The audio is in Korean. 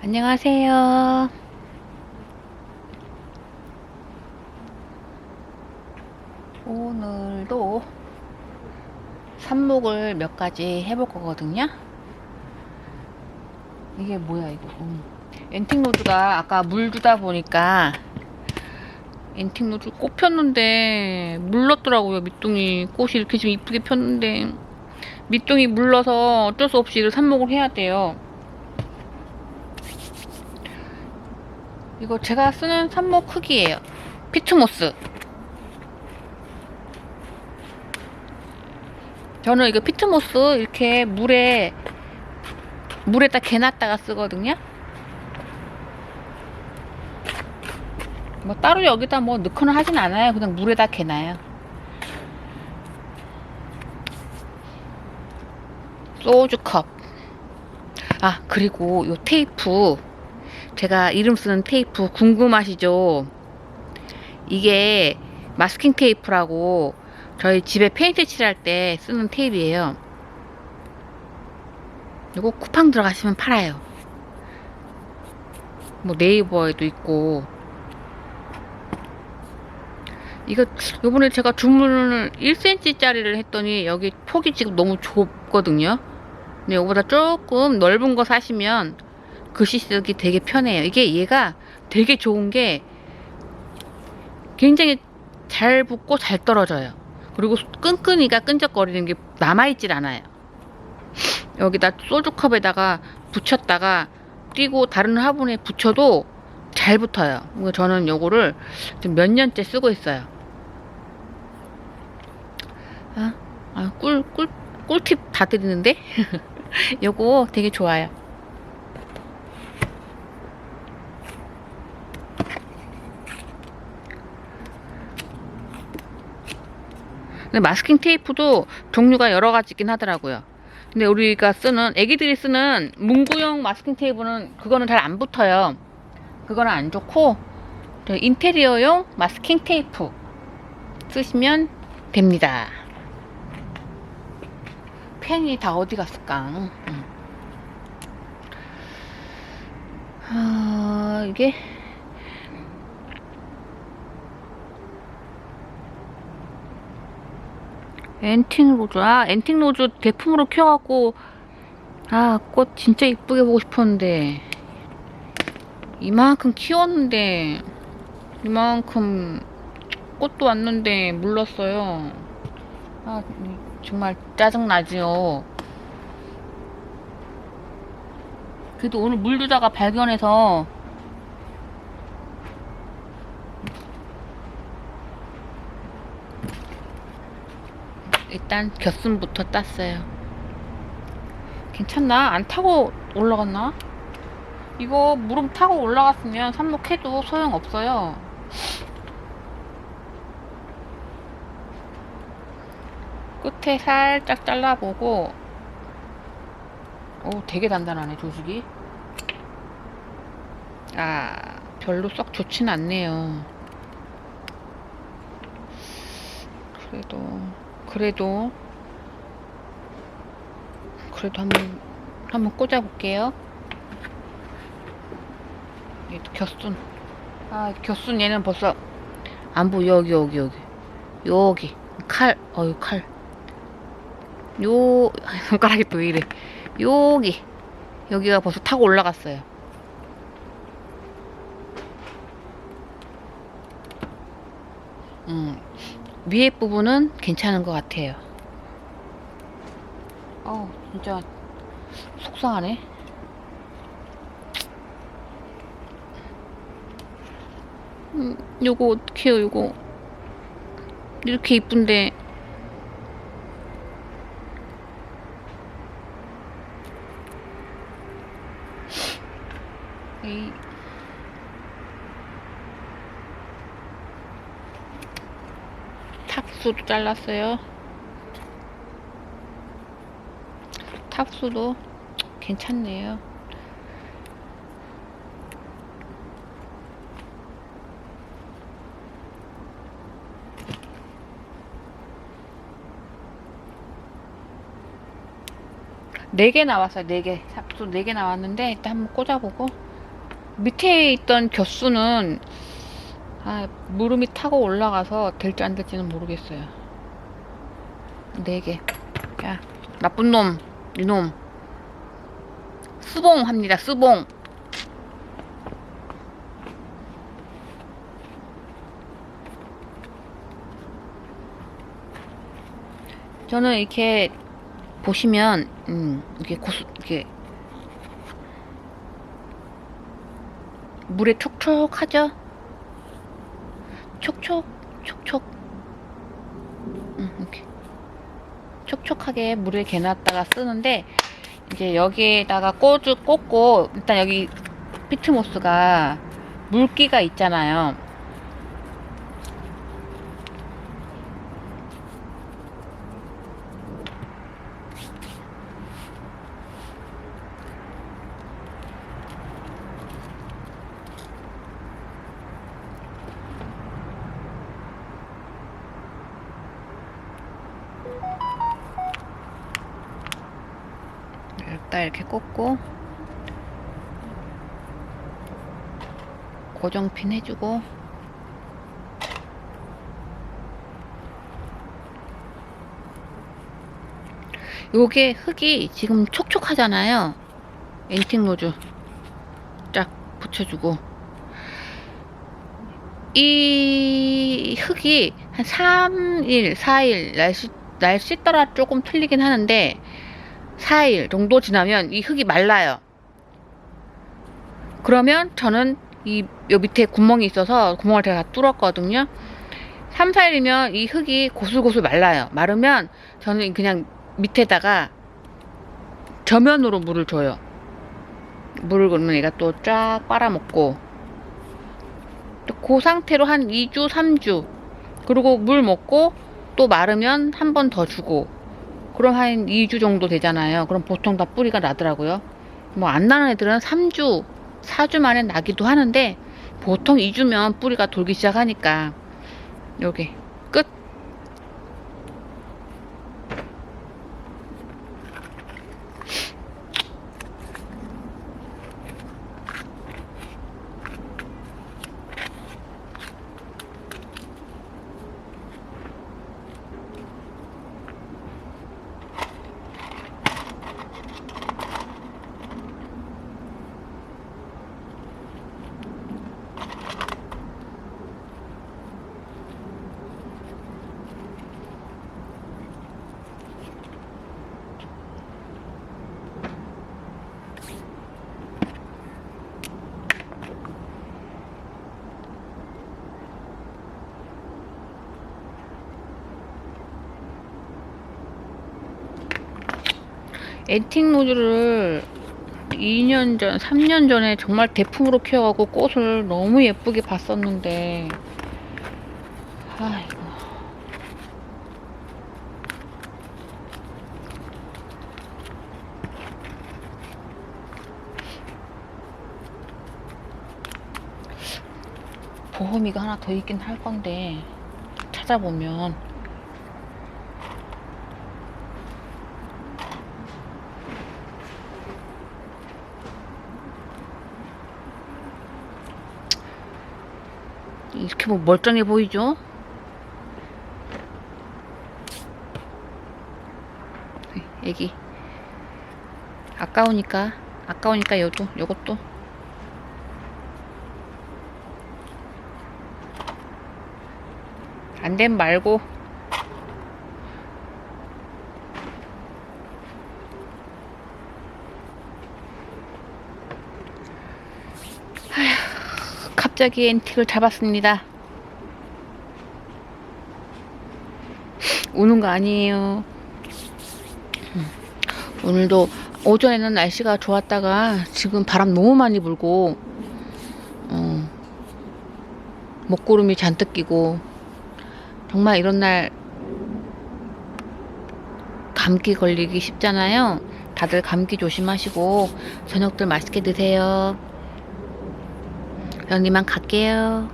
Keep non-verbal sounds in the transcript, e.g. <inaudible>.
안녕하세요. 오늘도 삽목을 몇 가지 해볼 거거든요. 이게 뭐야 이거? 음. 엔팅 로드가 아까 물 주다 보니까 엔팅 로드 꽃 폈는데 물렀더라고요 밑둥이 꽃이 이렇게 좀 이쁘게 폈는데 밑둥이 물러서 어쩔 수 없이 삽목을 해야 돼요. 이거 제가 쓰는 삽목 크기예요. 피트모스. 저는 이거 피트모스 이렇게 물에 물에다 개놨다가 쓰거든요. 뭐 따로 여기다 뭐 넣거나 하진 않아요. 그냥 물에다 개놔요. 소주컵. 아 그리고 요 테이프 제가 이름 쓰는 테이프 궁금하시죠? 이게 마스킹 테이프라고 저희 집에 페인트 칠할 때 쓰는 테이프예요. 이거 쿠팡 들어가시면 팔아요. 뭐 네이버에도 있고. 이거 요번에 제가 주문을 1cm짜리를 했더니 여기 폭이 지금 너무 좁거든요. 근데 이거보다 조금 넓은 거 사시면 글씨 쓰기 되게 편해요. 이게 얘가 되게 좋은 게 굉장히 잘 붙고 잘 떨어져요. 그리고 끈끈이가 끈적거리는 게 남아있질 않아요. 여기다 소주컵에다가 붙였다가 띄고 다른 화분에 붙여도 잘 붙어요. 그래서 저는 요거를 몇 년째 쓰고 있어요. 아, 아 꿀, 꿀, 꿀팁 다 드리는데? <laughs> 요거 되게 좋아요. 근데 마스킹 테이프도 종류가 여러 가지 있긴 하더라고요. 근데 우리가 쓰는 애기들이 쓰는 문구용 마스킹 테이프는 그거는 잘 안 붙어요. 그거는 안 좋고 저 인테리어용 마스킹 테이프 쓰시면 됩니다. 펜이 다 어디 갔을까? 음. 아, 이게 엔팅 로즈 아 엔팅 로즈 대품으로 키워갖고. 아 꽃 진짜 이쁘게 보고 싶었는데. 이만큼 키웠는데. 이만큼 꽃도 왔는데 물렀어요. 아 정말 짜증나지요. 그래도 오늘 물 주다가 발견해서 일단 겨순부터 땄어요. 괜찮나? 안 타고 올라갔나? 이거 무릎 타고 올라갔으면 삽목해도 소용없어요. 끝에 살짝 잘라보고 오 되게 단단하네 조직이 아 별로 썩 좋진 않네요 그래도 그래도 그래도 한번 한번 꽂아 볼게요. 얘도 겨순. 아 겨순 얘는 벌써 안 보여 여기 여기 여기 여기 칼 어유 칼. 요 <laughs> 손가락이 또 이래. 여기 여기가 벌써 타고 올라갔어요. 음. 위에 부분은 괜찮은 것 같아요. 어, 진짜 속상하네. 음, 요거 어떡해요, 요거. 이렇게 이쁜데. 에이. 탑수도 잘랐어요. 탑수도 괜찮네요. 네 개 나왔어요. 네 개. 탑수 네 개 나왔는데 일단 한번 꽂아보고 밑에 있던 겨수는 아, 무릎이 타고 올라가서 될지 안 될지는 모르겠어요. 네 개. 야, 나쁜 놈, 이놈. 수봉 합니다, 수봉. 저는 이렇게 보시면, 음, 이게 고수, 이게 물에 촉촉하죠? 촉촉, 촉촉. 음. 촉촉하게 물에 개놨다가 쓰는데, 이제 여기에다가 꽂고, 일단 여기 피트모스가 물기가 있잖아요. 여기다 이렇게 꽂고, 고정핀 해주고, 요게 흙이 지금 촉촉하잖아요. 엔틱 로즈 쫙 붙여주고 이 흙이 한 3일, 4일 날씨 날씨 따라 조금 틀리긴 하는데 4일 정도 지나면 이 흙이 말라요. 그러면 저는 이 요 밑에 구멍이 있어서 구멍을 제가 다 뚫었거든요. 3, 4일이면 이 흙이 고슬고슬 말라요. 마르면 저는 그냥 밑에다가 저면으로 물을 줘요. 물을 그러면 얘가 또 쫙 빨아먹고 또그 상태로 한 2주, 3주 그리고 물 먹고 또 마르면 한 번 더 주고 그럼 한 2주 정도 되잖아요. 그럼 보통 다 뿌리가 나더라고요. 뭐 안 나는 애들은 3주, 4주 만에 나기도 하는데 보통 2주면 뿌리가 돌기 시작하니까 요게 끝. 엔틱 노즈를 2년 전, 3년 전에 정말 대품으로 키워갖고 꽃을 너무 예쁘게 봤었는데, 아이고. 보험이가 하나 더 있긴 할 건데, 찾아보면, 이렇게 뭐 멀쩡해 보이죠? 애기. 아까우니까 아까우니까 요도 요것도. 안됨 말고 아휴, 갑자기 엔틱을 잡았습니다. 우는 거 아니에요. 음, 오늘도 오전에는 날씨가 좋았다가 지금 바람 너무 많이 불고 어, 먹구름이 잔뜩 끼고 정말 이런 날 감기 걸리기 쉽잖아요. 다들 감기 조심하시고 저녁들 맛있게 드세요. 이만 갈게요.